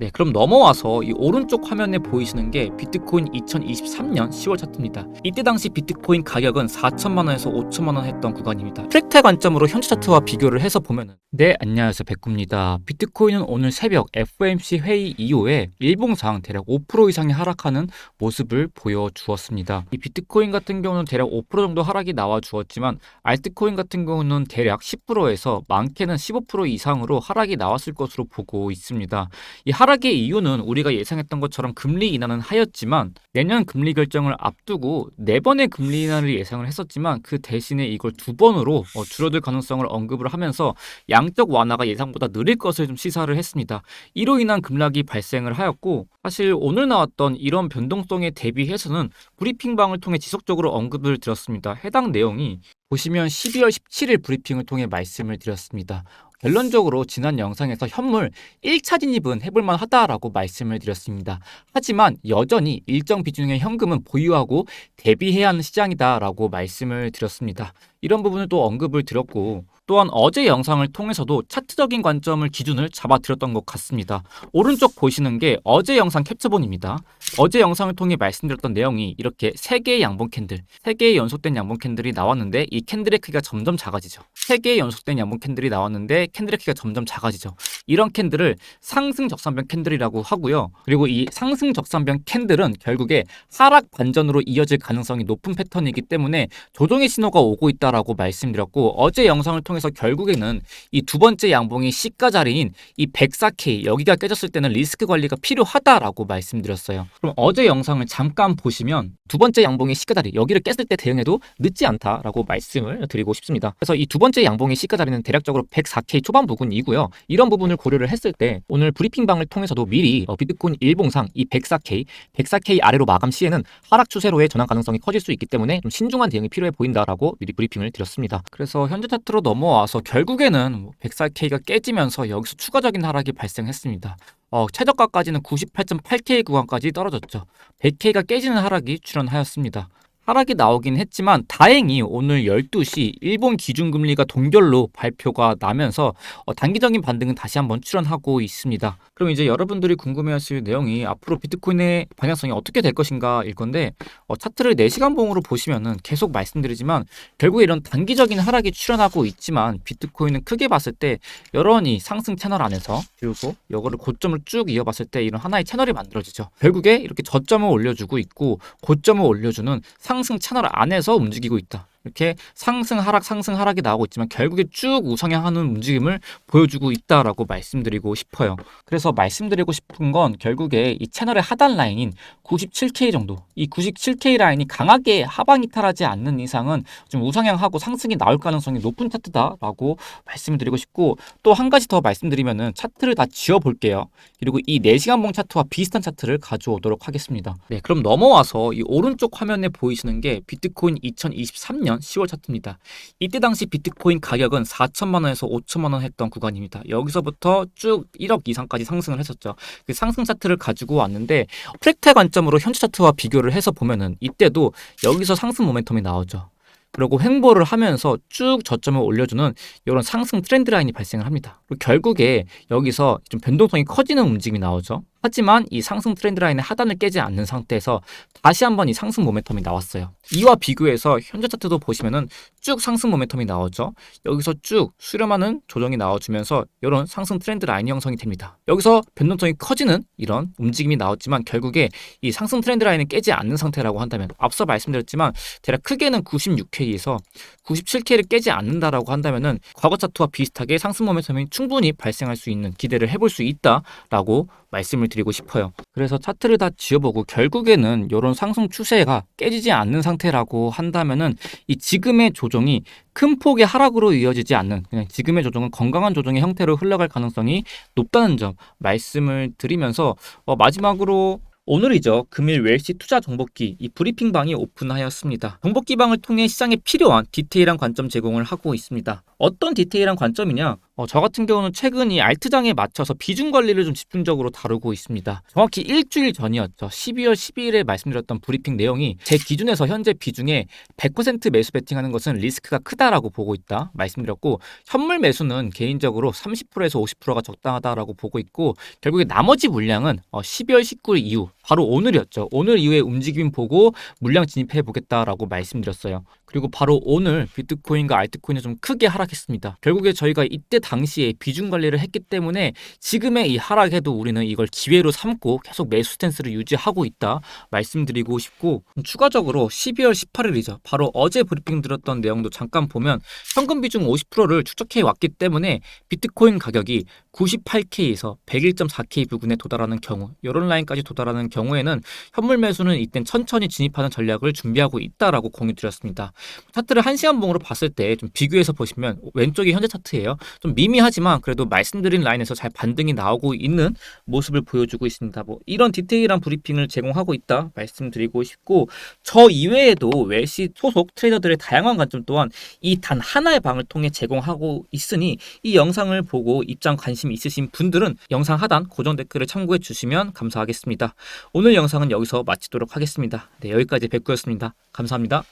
네, 그럼 넘어와서 이 오른쪽 화면에 보이시는 게 비트코인 2023년 10월 차트입니다. 이때 당시 비트코인 가격은 4천만 원에서 5천만 원 했던 구간입니다. 트랙트 관점으로 현재 차트와 비교를 해서 보면은 네, 안녕하세요. 백구입니다. 비트코인은 오늘 새벽 FOMC 회의 이후에 일봉상 대략 5% 이상이 하락하는 모습을 보여주었습니다. 이 비트코인 같은 경우는 대략 5% 정도 하락이 나와 주었지만 알트코인 같은 경우는 대략 10%에서 많게는 15% 이상으로 하락이 나왔을 것으로 보고 있습니다. 이 하락 의 이유는 우리가 예상했던 것처럼 금리 인하는 하였지만 내년 금리 결정을 앞두고 네 번의 금리 인하를 예상을 했었지만 그 대신에 이걸 두 번으로 어, 줄어들 가능성을 언급을 하면서 양적 완화가 예상보다 느릴 것을 좀 시사를 했습니다. 이로 인한 급락이 발생을 하였고 사실 오늘 나왔던 이런 변동성에 대비해서는 브리핑방을 통해 지속적으로 언급을 드렸습니다. 해당 내용이 보시면 12월 17일 브리핑을 통해 말씀을 드렸습니다. 결론적으로 지난 영상에서 현물 1차 진입은 해볼만 하다라고 말씀을 드렸습니다. 하지만 여전히 일정 비중의 현금은 보유하고 대비해야 하는 시장이다라고 말씀을 드렸습니다. 이런 부분을 또 언급을 드렸고 또한 어제 영상을 통해서도 차트적인 관점을 기준을 잡아드렸던 것 같습니다. 오른쪽 보시는 게 어제 영상 캡처본입니다. 어제 영상을 통해 말씀드렸던 내용이 이렇게 세 개의 양봉 캔들, 세 개의 연속된 양봉 캔들이 나왔는데 이 캔들의 크기가 점점 작아지죠. 세 개의 연속된 양봉 캔들이 나왔는데 캔들의 크기가 점점 작아지죠. 이런 캔들을 상승 적산변 캔들이라고 하고요. 그리고 이 상승 적산변 캔들은 결국에 하락 반전으로 이어질 가능성이 높은 패턴이기 때문에 조정의 신호가 오고 있다라고 말씀드렸고 어제 영상을 통해서 결국에는 이 두 번째 양봉이 시가 자리인 이 104K 여기가 깨졌을 때는 리스크 관리가 필요하다라고 말씀드렸어요. 그럼 어제 영상을 잠깐 보시면 두 번째 양봉의 시가 자리 여기를 깼을 때 대응해도 늦지 않다라고 말씀을 드리고 싶습니다. 그래서 이 두 번째 양봉의 시가 자리는 대략적으로 104K 초반 부근이고요. 이런 부분을 고려를 했을 때 오늘 브리핑방을 통해서도 미리 어, 비트코인 일봉상 이 104K, 104K 아래로 마감 시에는 하락 추세로의 전환 가능성이 커질 수 있기 때문에 좀 신중한 대응이 필요해 보인다라고 미리 브리핑을 드렸습니다. 그래서 현재 차트로 넘어와서 결국에는 104K가 깨지면서 여기서 추가적인 하락이 발생했습니다. 어, 최저가까지는 98.8K 구간까지 떨어졌죠. 100K가 깨지는 하락이 출현하였습니다. 하락이 나오긴 했지만 다행히 오늘 12시 일본 기준금리가 동결로 발표가 나면서 어, 단기적인 반등은 다시 한번 출현하고 있습니다. 그럼 이제 여러분들이 궁금해하실 내용이 앞으로 비트코인의 방향성이 어떻게 될 것인가 일 건데 어, 차트를 4시간 봉으로 보시면은 계속 말씀드리지만 결국에 이런 단기적인 하락이 출현하고 있지만 비트코인은 크게 봤을 때 여러니 상승 채널 안에서 그리고 이거를 고점을 쭉 이어봤을 때 이런 하나의 채널이 만들어지죠. 결국에 이렇게 저점을 올려주고 있고 고점을 올려주는 상승 채널 안에서 움직이고 있다. 이렇게 상승 하락 상승 하락이 나오고 있지만 결국에 쭉 우상향하는 움직임을 보여주고 있다라고 말씀드리고 싶어요. 그래서 말씀드리고 싶은 건 결국에 이 채널의 하단 라인인 97K 정도 이 97K 라인이 강하게 하방 이탈하지 않는 이상은 좀 우상향하고 상승이 나올 가능성이 높은 차트다라고 말씀을 드리고 싶고 또 한 가지 더 말씀드리면은 차트를 다 지워 볼게요. 그리고 이 4시간 봉 차트와 비슷한 차트를 가져오도록 하겠습니다. 네, 그럼 넘어와서 이 오른쪽 화면에 보이시는 게 비트코인 2023년 10월 차트입니다. 이때 당시 비트코인 가격은 4천만 원에서 5천만 원 했던 구간입니다. 여기서부터 쭉 1억 이상까지 상승을 했었죠. 그 상승 차트를 가지고 왔는데 프랙탈 관점으로 현재 차트와 비교를 해서 보면은 이때도 여기서 상승 모멘텀이 나오죠. 그리고 횡보를 하면서 쭉 저점을 올려주는 이런 상승 트렌드 라인이 발생을 합니다. 그리고 결국에 여기서 좀 변동성이 커지는 움직임이 나오죠. 하지만 이 상승 트렌드 라인의 하단을 깨지 않는 상태에서 다시 한번 이 상승 모멘텀이 나왔어요. 이와 비교해서 현재 차트도 보시면은 쭉 상승 모멘텀이 나오죠. 여기서 쭉 수렴하는 조정이 나와주면서 이런 상승 트렌드 라인 형성이 됩니다. 여기서 변동성이 커지는 이런 움직임이 나왔지만 결국에 이 상승 트렌드 라인을 깨지 않는 상태라고 한다면 앞서 말씀드렸지만 대략 크게는 96K에서 97K를 깨지 않는다라고 한다면은 과거 차트와 비슷하게 상승 모멘텀이 충분히 발생할 수 있는 기대를 해볼 수 있다라고 말씀을 드 리고 싶어요. 그래서 차트를 다 지어보고 결국에는 이런 상승 추세가 깨지지 않는 상태라고 한다면은 이 지금의 조정이 큰 폭의 하락으로 이어지지 않는 지금의 조정은 건강한 조정의 형태로 흘러갈 가능성이 높다는 점 말씀을 드리면서 어, 마지막으로 오늘이죠. 금일 웰시 투자 정보기 이 브리핑 방이 오픈하였습니다. 정보기 방을 통해 시장에 필요한 디테일한 관점 제공을 하고 있습니다. 어떤 디테일한 관점이냐? 어, 저 같은 경우는 최근 이 알트장에 맞춰서 비중 관리를 좀 집중적으로 다루고 있습니다. 정확히 일주일 전이었죠. 12월 12일에 말씀드렸던 브리핑 내용이 제 기준에서 현재 비중에 100% 매수 베팅하는 것은 리스크가 크다라고 보고 있다 말씀드렸고 현물 매수는 개인적으로 30%에서 50%가 적당하다라고 보고 있고 결국에 나머지 물량은 어, 12월 19일 이후 바로 오늘이었죠. 오늘 이후에 움직임 보고 물량 진입해 보겠다라고 말씀드렸어요. 그리고 바로 오늘 비트코인과 알트코인이 좀 크게 하락했습니다. 결국에 저희가 이때 당시에 비중 관리를 했기 때문에 지금의 이 하락에도 우리는 이걸 기회로 삼고 계속 매수 스탠스를 유지하고 있다 말씀드리고 싶고 추가적으로 12월 18일이죠. 바로 어제 브리핑 들었던 내용도 잠깐 보면 현금 비중 50%를 축적해 왔기 때문에 비트코인 가격이 98K에서 101.4K 부근에 도달하는 경우 이런 라인까지 도달하는 경우에는 현물 매수는 이땐 천천히 진입하는 전략을 준비하고 있다라고 공유 드렸습니다. 차트를 한시간 봉으로 봤을 때 좀 비교해서 보시면 왼쪽이 현재 차트예요. 좀 미미하지만 그래도 말씀드린 라인에서 잘 반등이 나오고 있는 모습을 보여주고 있습니다. 뭐 이런 디테일한 브리핑을 제공하고 있다 말씀드리고 싶고 저 이외에도 웰시 소속 트레이더들의 다양한 관점 또한 이 단 하나의 방을 통해 제공하고 있으니 이 영상을 보고 입장 관심 있으신 분들은 영상 하단 고정 댓글을 참고해 주시면 감사하겠습니다. 오늘 영상은 여기서 마치도록 하겠습니다. 네, 여기까지 백구였습니다. 감사합니다.